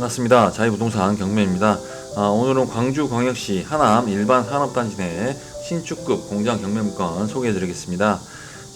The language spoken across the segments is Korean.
반갑습니다. 자유부동산 경매입니다. 아, 오늘은 광주광역시 하남 일반 산업단지 내 신축급 공장 경매 물건 소개해 드리겠습니다.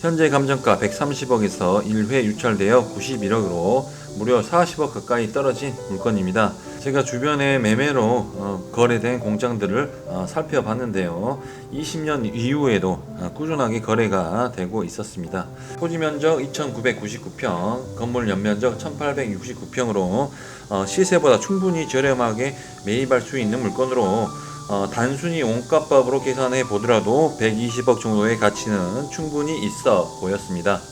현재 감정가 130억에서 1회 유찰되어 91억으로 무려 40억 가까이 떨어진 물건입니다. 제가 주변에 매매로 어, 거래된 공장들을 어, 살펴봤는데요. 20년 이후에도 어, 꾸준하게 거래가 되고 있었습니다. 토지 면적 2,999평, 건물 연면적 1,869평으로 어, 시세보다 충분히 저렴하게 매입할 수 있는 물건으로 어, 단순히 원가법으로 계산해 보더라도 120억 정도의 가치는 충분히 있어 보였습니다.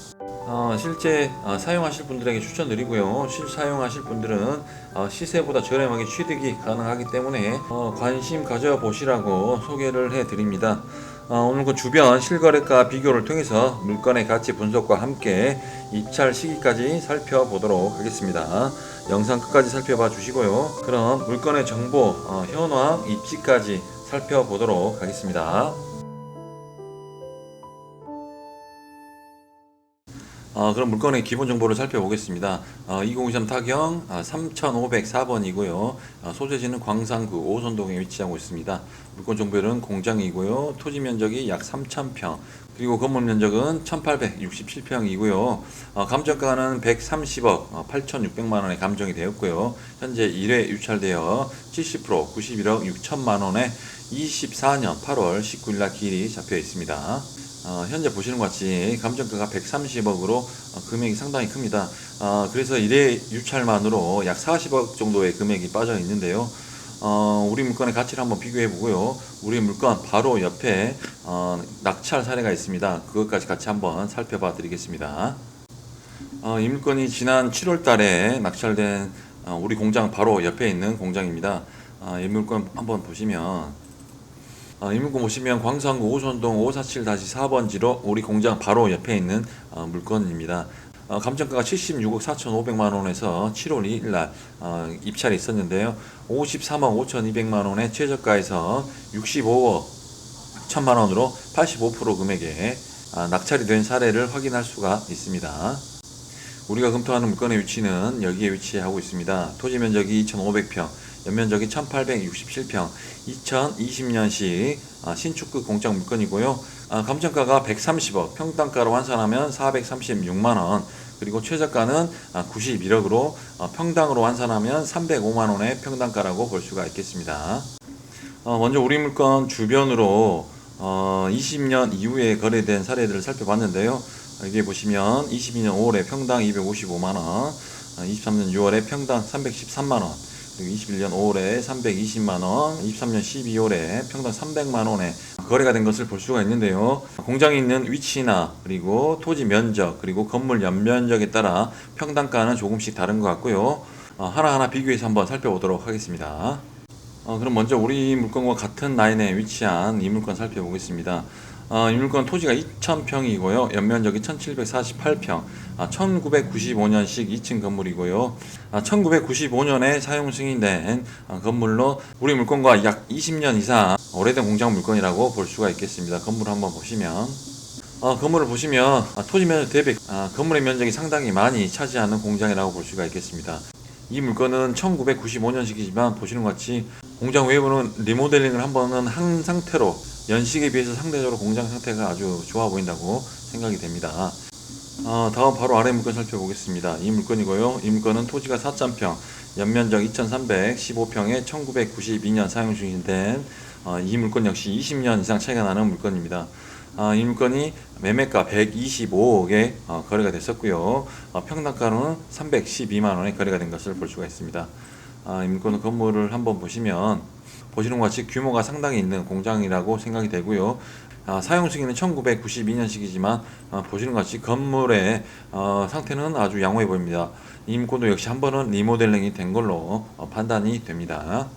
어, 실제 어, 사용하실 분들에게 추천드리고요. 실 사용하실 분들은 어, 시세보다 저렴하게 취득이 가능하기 때문에 어, 관심 가져 보시라고 소개를 해드립니다. 어, 오늘 그 주변 실거래가 비교를 통해서 물건의 가치 분석과 함께 입찰 시기까지 살펴보도록 하겠습니다. 영상 끝까지 살펴봐 주시고요. 그럼 물건의 정보, 어, 현황, 입지까지 살펴보도록 하겠습니다. 어, 그럼 물건의 기본 정보를 살펴보겠습니다. 어, 2023 타경 아, 3504번이고요. 어, 소재지는 광산구 오선동에 위치하고 있습니다. 물건 정보는 공장이고요. 토지 면적이 약 3,000평, 그리고 건물 면적은 1,867평이고요. 어, 감정가는 130억 어, 8,600만 원에 감정이 되었고요. 현재 1회 유찰되어 70% 91억 6천만 원에 24년 8월 19일 날 기일이 잡혀 있습니다. 어, 현재 보시는 것 같이 감정가가 130억으로 어, 금액이 상당히 큽니다. 어, 그래서 1회 유찰만으로 약 40억 정도의 금액이 빠져 있는데요. 어, 우리 물건의 가치를 한번 비교해 보고요. 우리 물건 바로 옆에 어, 낙찰 사례가 있습니다. 그것까지 같이 한번 살펴봐 드리겠습니다. 어, 이 물건이 지난 7월 달에 낙찰된 어, 우리 공장 바로 옆에 있는 공장입니다. 어, 이 물건 한번 보시면 어, 이 물건 보시면 광산구 오선동 547-4번지로 우리 공장 바로 옆에 있는 어, 물건입니다. 어, 감정가가 76억 4,500만 원에서 7월 2일 날 어, 입찰이 있었는데요. 53억 5,200만 원의 최저가에서 65억 1천만 원으로 85% 금액에 아, 낙찰이 된 사례를 확인할 수가 있습니다. 우리가 검토하는 물건의 위치는 여기에 위치하고 있습니다. 토지 면적이 2,500평, 연면적이 1,867평, 2020년식 아, 신축급 공장 물건이고요. 아, 감정가가 130억, 평당가로 환산하면 436만 원, 그리고 최저가는 91억으로 어, 평당으로 환산하면 305만 원의 평당가라고 볼 수가 있겠습니다. 어, 먼저 우리 물건 주변으로 어, 20년 이후에 거래된 사례들을 살펴봤는데요. 여기 보시면 22년 5월에 평당 255만 원, 23년 6월에 평당 313만 원, 그리고 21년 5월에 320만 원, 23년 12월에 평당 300만 원에 거래가 된 것을 볼 수가 있는데요. 공장이 있는 위치나 그리고 토지 면적 그리고 건물 연면적에 따라 평당가는 조금씩 다른 것 같고요. 어, 하나하나 비교해서 한번 살펴보도록 하겠습니다. 어, 그럼 먼저 우리 물건과 같은 라인에 위치한 이 물건 살펴보겠습니다. 어, 이 물건 토지가 2,000평이고요. 연면적이 1,748평, 아, 1995년식 2층 건물이고요. 아, 1995년에 사용 승인된 아, 건물로 우리 물건과 약 20년 이상 오래된 공장 물건이라고 볼 수가 있겠습니다. 건물 한번 보시면 어, 건물을 보시면 아, 토지 면적 대비 아, 건물의 면적이 상당히 많이 차지하는 공장이라고 볼 수가 있겠습니다. 이 물건은 1995년식이지만 보시는 것 같이 공장 외부는 리모델링을 한 번은 한 상태로 연식에 비해서 상대적으로 공장 상태가 아주 좋아 보인다고 생각이 됩니다. 어, 다음 바로 아래 물건 살펴보겠습니다. 이 물건이고요. 이 물건은 토지가 4,000평, 연면적 2,315평에 1992년 사용 중인된 어, 이 물건 역시 20년 이상 차이가 나는 물건입니다. 아, 이 물건이 매매가 125억에 어, 거래가 됐었고요. 어, 평당가로는 312만 원에 거래가 된 것을 볼 수가 있습니다. 아, 이 물건 건물을 한번 보시면 보시는 것 같이 규모가 상당히 있는 공장이라고 생각이 되고요. 아, 사용 시기는 1992년식이지만 아, 보시는 것 같이 건물의 어, 상태는 아주 양호해 보입니다. 이 물건도 역시 한 번은 리모델링이 된 걸로 어, 판단이 됩니다.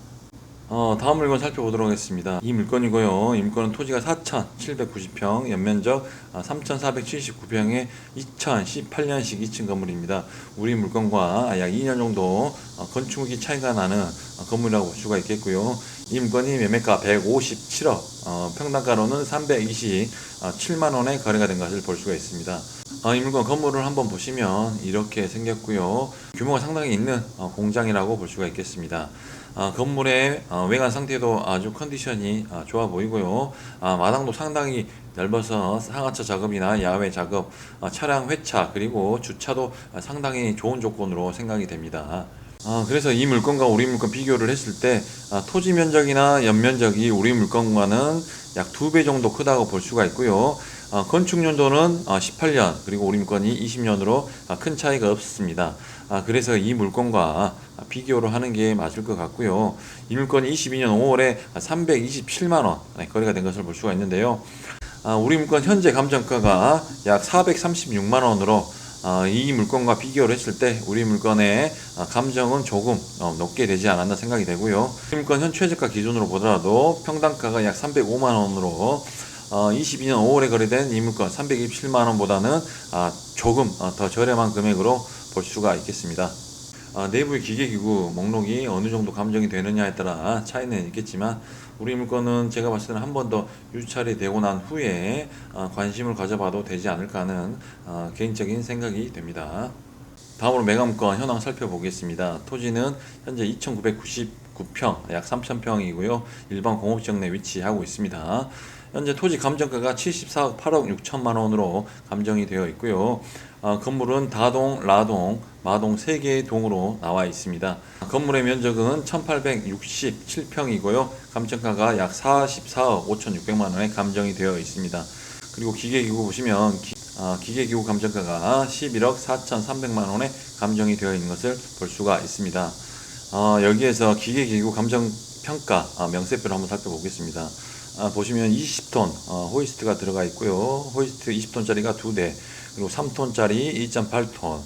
어, 다음 물건 살펴보도록 하겠습니다. 이 물건이고요. 이 물건은 토지가 4,790평, 연면적 3,479평의 2018년식 2층 건물입니다. 우리 물건과 약 2년 정도 어, 건축이 차이가 나는 어, 건물이라고 볼 수가 있겠고요. 이 물건이 매매가 157억, 어, 평당가로는 327만 원에 거래가 된 것을 볼 수가 있습니다. 어, 이 물건 건물을 한번 보시면 이렇게 생겼고요. 규모가 상당히 있는 어, 공장이라고 볼 수가 있겠습니다. 아, 건물의 어, 외관 상태도 아주 컨디션이 아, 좋아 보이고요. 아, 마당도 상당히 넓어서 상하차 작업이나 야외 작업, 아, 차량 회차 그리고 주차도 아, 상당히 좋은 조건으로 생각이 됩니다. 아, 그래서 이 물건과 우리 물건 비교를 했을 때 아, 토지 면적이나 연면적이 우리 물건과는 약 두 배 정도 크다고 볼 수가 있고요. 아, 건축 연도는 18년 그리고 우리 물건이 20년으로 큰 차이가 없습니다. 아, 그래서 이 물건과 비교를 하는 게 맞을 것 같고요. 이 물건이 22년 5월에 327만 원 거래가 된 것을 볼 수가 있는데요. 아, 우리 물건 현재 감정가가 약 436만 원으로 아, 이 물건과 비교를 했을 때 우리 물건의 아, 감정은 조금 어, 높게 되지 않았나 생각이 되고요. 우리 물건 현 최저가 기준으로 보더라도 평당가가 약 305만 원으로 어, 22년 5월에 거래된 이 물건 327만 원보다는 아, 조금 어, 더 저렴한 금액으로 볼 수가 있겠습니다. 아, 내부의 기계기구 목록이 어느 정도 감정이 되느냐에 따라 차이는 있겠지만 우리 물건은 제가 봤을 때는 한 번 더 유찰이 되고 난 후에 아, 관심을 가져봐도 되지 않을까 하는 아, 개인적인 생각이 됩니다. 다음으로 매감권 현황 살펴보겠습니다. 토지는 현재 2,999평, 약 3,000평이고요. 일반 공업지역 내 위치하고 있습니다. 현재 토지 감정가가 74억 8억 6천만 원으로 감정이 되어 있고요. 아, 건물은 다동, 라동, 마동 3개의 동으로 나와 있습니다. 건물의 면적은 1867평이고요. 감정가가 약 44억 5,600만 원에 감정이 되어 있습니다. 그리고 기계기구 보시면 기, 아, 기계기구 감정가가 11억 4,300만 원에 감정이 되어 있는 것을 볼 수가 있습니다. 어, 여기에서 기계기구 감정 평가 아, 명세표를 한번 살펴보겠습니다. 아, 보시면 20톤 어, 호이스트가 들어가 있고요. 호이스트 20톤짜리가 두 대, 그리고 3톤짜리 2.8톤,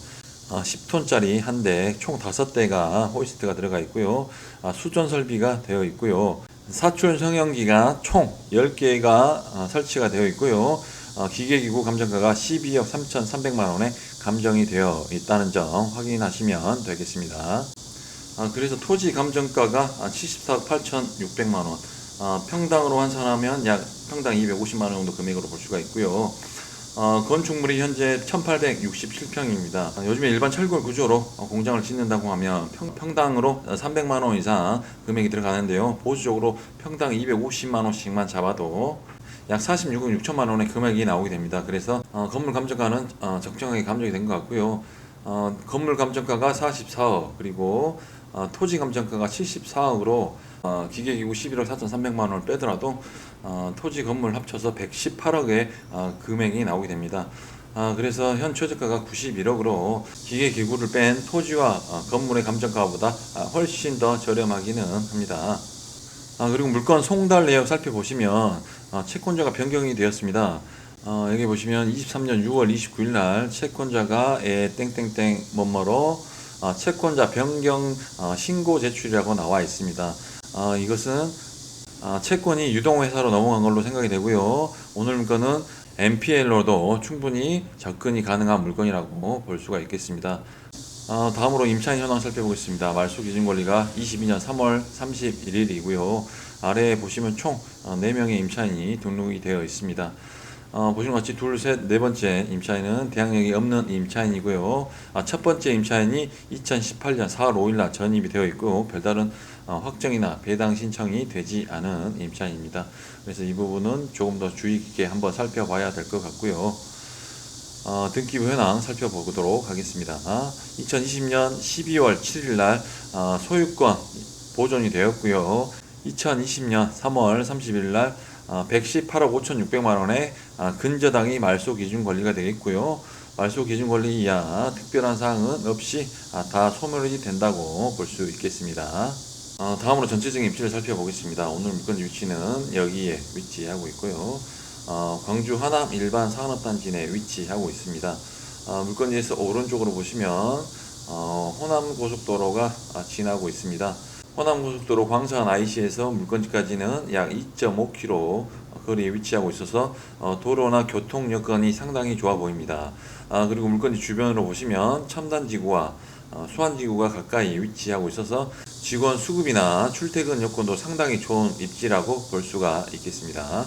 아, 10톤짜리 한 대, 총 5대가 호이스트가 들어가 있고요. 아, 수전 설비가 되어 있고요. 사출 성형기가 총 10개가 아, 설치가 되어 있고요. 어, 기계기구 감정가가 12억 3,300만 원에 감정이 되어 있다는 점 확인하시면 되겠습니다. 아, 그래서 토지 감정가가 아, 74억 8,600만 원, 아, 평당으로 환산하면 약 평당 250만 원 정도 금액으로 볼 수가 있고요. 어, 건축물이 현재 1867평입니다. 요즘에 일반 철골 구조로 어, 공장을 짓는다고 하면 평, 당으로 300만 원 이상 금액이 들어가는데요. 보수적으로 평당 250만 원씩만 잡아도 약 46억 6천만 원의 금액이 나오게 됩니다. 그래서 어, 건물 감정가는 어, 적정하게 감정이 된 것 같고요. 어, 건물 감정가가 44억 그리고 어, 토지 감정가가 74억으로 어, 기계기구 11억 4,300만 원을 빼더라도 어, 토지 건물 합쳐서 118억의 어, 금액이 나오게 됩니다. 아, 그래서 현 최저가가 91억으로 기계 기구를 뺀 토지와 어, 건물의 감정가보다 아, 훨씬 더 저렴하기는 합니다. 아, 그리고 물건 송달 내역 살펴보시면 아, 채권자가 변경이 되었습니다. 어, 여기 보시면 23년 6월 29일 날 채권자가 에 땡땡땡 뭐뭐로 아, 채권자 변경 어, 신고 제출이라고 나와 있습니다. 아, 이것은 아, 채권이 유동회사로 넘어간 걸로 생각이 되고요. 오늘 물건은 MPL로도 충분히 접근이 가능한 물건이라고 볼 수가 있겠습니다. 아, 다음으로 임차인 현황 살펴보겠습니다. 말소 기준 권리가 22년 3월 31일이고요. 아래에 보시면 총 4명의 임차인이 등록이 되어 있습니다. 어, 보시는 것 같이 둘, 셋, 네 번째 임차인은 대항력이 없는 임차인이고요. 아, 첫 번째 임차인이 2018년 4월 5일 날 전입이 되어 있고 별다른 어, 확정이나 배당 신청이 되지 않은 임차인입니다. 그래서 이 부분은 조금 더 주의 깊게 한번 살펴봐야 될 것 같고요. 어, 등기부 현황 살펴보도록 하겠습니다. 2020년 12월 7일 날 어, 소유권 보존이 되었고요. 2020년 3월 30일 날 어, 118억 5,600만 원의 아, 근저당이 말소 기준 권리가 되겠고요. 말소 기준 권리 이하 특별한 사항은 없이 아, 다 소멸이 된다고 볼 수 있겠습니다. 어, 다음으로 전체적인 입지를 살펴보겠습니다. 오늘 물건 위치는 여기에 위치하고 있고요. 어, 광주 하남 일반 산업단지 내 위치하고 있습니다. 어, 물건지에서 오른쪽으로 보시면 어, 호남 고속도로가 아, 지나고 있습니다. 호남고속도로 광산 IC에서 물건지까지는 약 2.5km 거리에 위치하고 있어서 어, 도로나 교통 여건이 상당히 좋아 보입니다. 아, 그리고 물건지 주변으로 보시면 첨단지구와 어, 수완지구가 가까이 위치하고 있어서 직원 수급이나 출퇴근 여건도 상당히 좋은 입지라고 볼 수가 있겠습니다.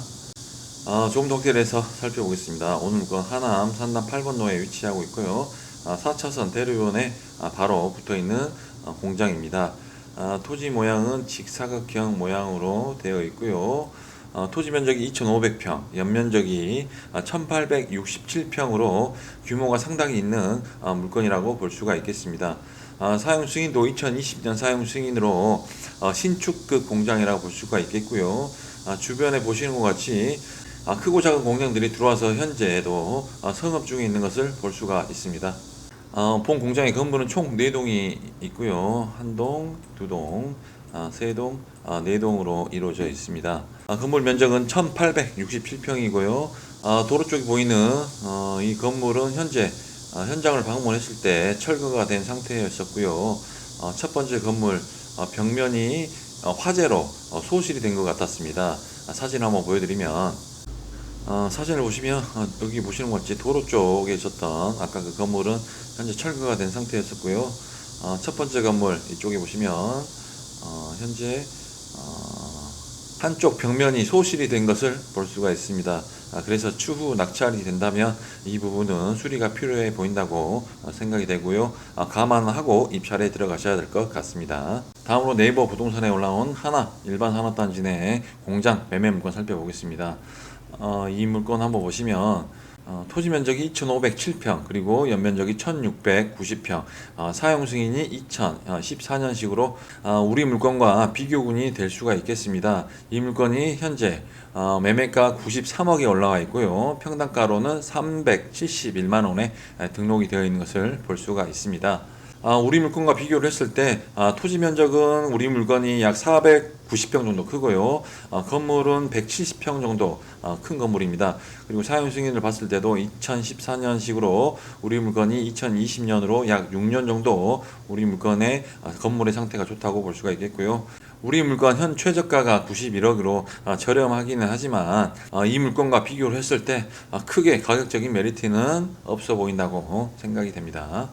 아, 조금 더 확대해서 살펴보겠습니다. 오늘 물건 하남 산남 8번로에 위치하고 있고요. 아, 4차선 대로변에 아, 바로 붙어 있는 아, 공장입니다. 아, 토지 모양은 직사각형 모양으로 되어 있고요. 어, 토지 면적이 2,500평, 연면적이 1,867평으로 규모가 상당히 있는 아, 물건이라고 볼 수가 있겠습니다. 아, 사용 승인도 2020년 사용 승인으로 어, 신축급 공장이라고 볼 수가 있겠고요. 아, 주변에 보시는 것 같이 아, 크고 작은 공장들이 들어와서 현재도 아, 성업 중에 있는 것을 볼 수가 있습니다. 어, 본 공장의 건물은 총 4동이 있고요. 한 동, 두 동, 아, 세 동, 아, 네 동으로 이루어져 있습니다. 아, 건물 면적은 1867평이고요. 아, 도로 쪽에 보이는 어, 이 건물은 현재 아, 현장을 방문했을 때 철거가 된 상태였었고요. 어, 첫 번째 건물 어, 벽면이 어, 화재로 어, 소실이 된 것 같았습니다. 아, 사진 한번 보여드리면 어, 사진을 보시면 어, 여기 보시는 것 같이 도로 쪽에 있었던 아까 그 건물은 현재 철거가 된 상태였었고요. 어, 첫 번째 건물 이쪽에 보시면 어, 현재 어, 한쪽 벽면이 소실이 된 것을 볼 수가 있습니다. 아, 그래서 추후 낙찰이 된다면 이 부분은 수리가 필요해 보인다고 어, 생각이 되고요. 아, 감안하고 입찰에 들어가셔야 될 것 같습니다. 다음으로 네이버 부동산에 올라온 하나 일반 산업단지 내 공장 매매 물건 살펴보겠습니다. 어, 이 물건 한번 보시면 어, 토지 면적이 2,507평 그리고 연면적이 1,690평 어, 사용 승인이 2014년식으로 어, 우리 물건과 비교군이 될 수가 있겠습니다. 이 물건이 현재 어, 매매가 93억에 올라와 있고요. 평당가로는 371만 원에 등록이 되어 있는 것을 볼 수가 있습니다. 아, 우리 물건과 비교를 했을 때 아, 토지 면적은 우리 물건이 약 490평 정도 크고요. 아, 건물은 170평 정도 아, 큰 건물입니다. 그리고 사용 승인을 봤을 때도 2014년식으로 우리 물건이 2020년으로 약 6년 정도 우리 물건의 아, 건물의 상태가 좋다고 볼 수가 있겠고요. 우리 물건 현 최저가가 91억으로 아, 저렴하기는 하지만 아, 이 물건과 비교를 했을 때 아, 크게 가격적인 메리트는 없어 보인다고 생각이 됩니다.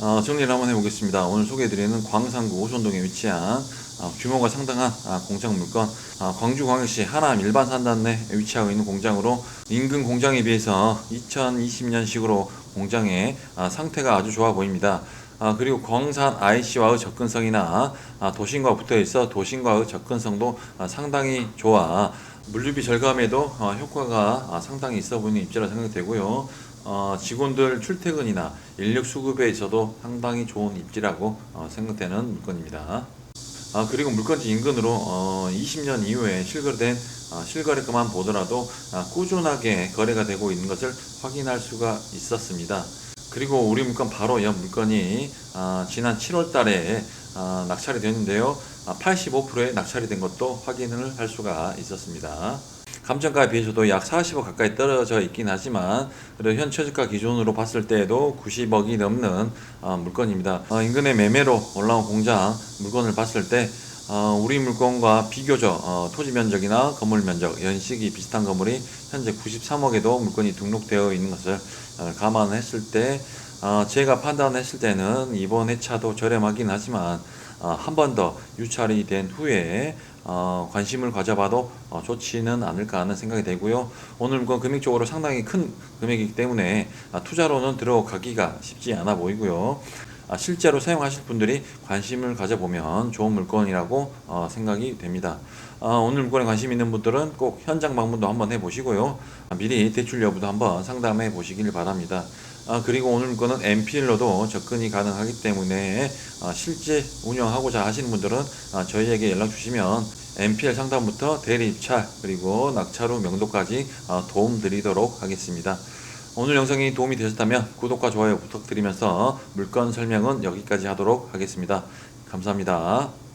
어, 정리를 한번 해보겠습니다. 오늘 소개해드리는 광산구 오손동에 위치한 어, 규모가 상당한 아, 공장 물건 아, 광주 광역시 하남 일반 산단 내 위치하고 있는 공장으로 인근 공장에 비해서 2020년식으로 공장의 아, 상태가 아주 좋아 보입니다. 아, 그리고 광산 IC와의 접근성이나 아, 도심과 붙어 있어 도심과의 접근성도 아, 상당히 좋아 물류비 절감에도 어, 효과가 아, 상당히 있어 보이는 입지라 생각되고요. 어, 직원들 출퇴근이나 인력 수급에 있어도 상당히 좋은 입지라고 어, 생각되는 물건입니다. 아, 그리고 물건지 인근으로 어, 20년 이후에 실거래된 아, 실거래가만 보더라도 아, 꾸준하게 거래가 되고 있는 것을 확인할 수가 있었습니다. 그리고 우리 물건 바로 옆 물건이 아, 지난 7월 달에 아, 낙찰이 됐는데요. 아, 85%에 낙찰이 된 것도 확인을 할 수가 있었습니다. 감정가에 비해서도 약 40억 가까이 떨어져 있긴 하지만 그래도 현 최저가 기준으로 봤을 때에도 90억이 넘는 어, 물건입니다. 어, 인근의 매매로 올라온 공장 물건을 봤을 때 어, 우리 물건과 비교적 어, 토지 면적이나 건물 면적, 연식이 비슷한 건물이 현재 93억에도 물건이 등록되어 있는 것을 어, 감안했을 때 어, 제가 판단했을 때는 이번 회차도 저렴하긴 하지만 어, 한 번 더 유찰이 된 후에 어, 관심을 가져봐도 어, 좋지는 않을까 하는 생각이 되고요. 오늘 물건 금액적으로 상당히 큰 금액이기 때문에 아, 투자로는 들어가기가 쉽지 않아 보이고요. 아, 실제로 사용하실 분들이 관심을 가져보면 좋은 물건이라고 어, 생각이 됩니다. 아, 오늘 물건에 관심 있는 분들은 꼭 현장 방문도 한번 해보시고요. 아, 미리 대출 여부도 한번 상담해 보시길 바랍니다. 아, 그리고 오늘 물건은 MPL로도 접근이 가능하기 때문에 아, 실제 운영하고자 하시는 분들은 아, 저희에게 연락 주시면 MPL 상담부터 대리 입찰 그리고 낙찰 후 명도까지 아, 도움 드리도록 하겠습니다. 오늘 영상이 도움이 되셨다면 구독과 좋아요 부탁드리면서 물건 설명은 여기까지 하도록 하겠습니다. 감사합니다.